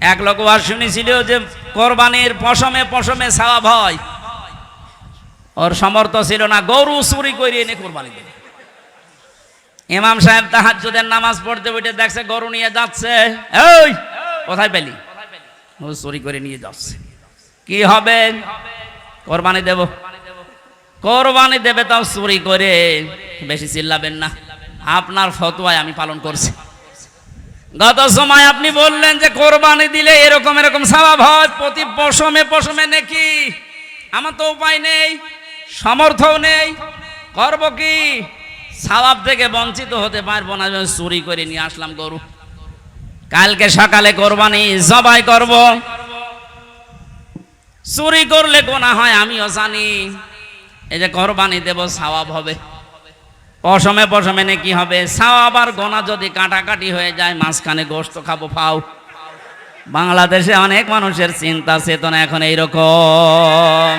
এক লোক ওয়াজ শুনেছিল যে কোরবানির পশমে পশমে ছাওয়া ভয় ওর সমর্থ ছিল না, গরু চুরি করে এনে কোরবানি দেবে। ইমাম সাহেব তাহাজ্জুদের নামাজ পড়তে বইটে দেখছে, গরু নিয়ে যাচ্ছে। এই, কোথায় পেলি? ও চুরি করে নিয়ে যাচ্ছে। কি হবে? কোরবানি দেব। কোরবানি দেবে তাও চুরি করে। বেশি চিল্লাবেন না। আপনার ফতোয়ায় আমি পালন করছি। গত সময় আপনি বললেন যে কোরবানি দিলে এরকম এরকম স্বভাব হয়, প্রতি পশমে পশমে নাকি? আমার তো উপায় নেই, সামর্থ্যও নেই, করব কি? স্বভাব থেকে বঞ্চিত হতে পারব না চুরি করে নিয়ে আসলাম গরু। কালকে সকালে কোরবানি জবাই করব। চুরি করলে গোনা হয়, আমিও জানি। এই যে কোরবানি দেব সওয়াব হবে। পশমে পশমে নে কি হবে? সাও আবার গোনা যদি কাটাকাটি হয়ে যায়, মাঝখানে গোস্ত খাব, ফাও। বাংলাদেশে অনেক মানুষের চিন্তা চেতনা এখন এইরকম।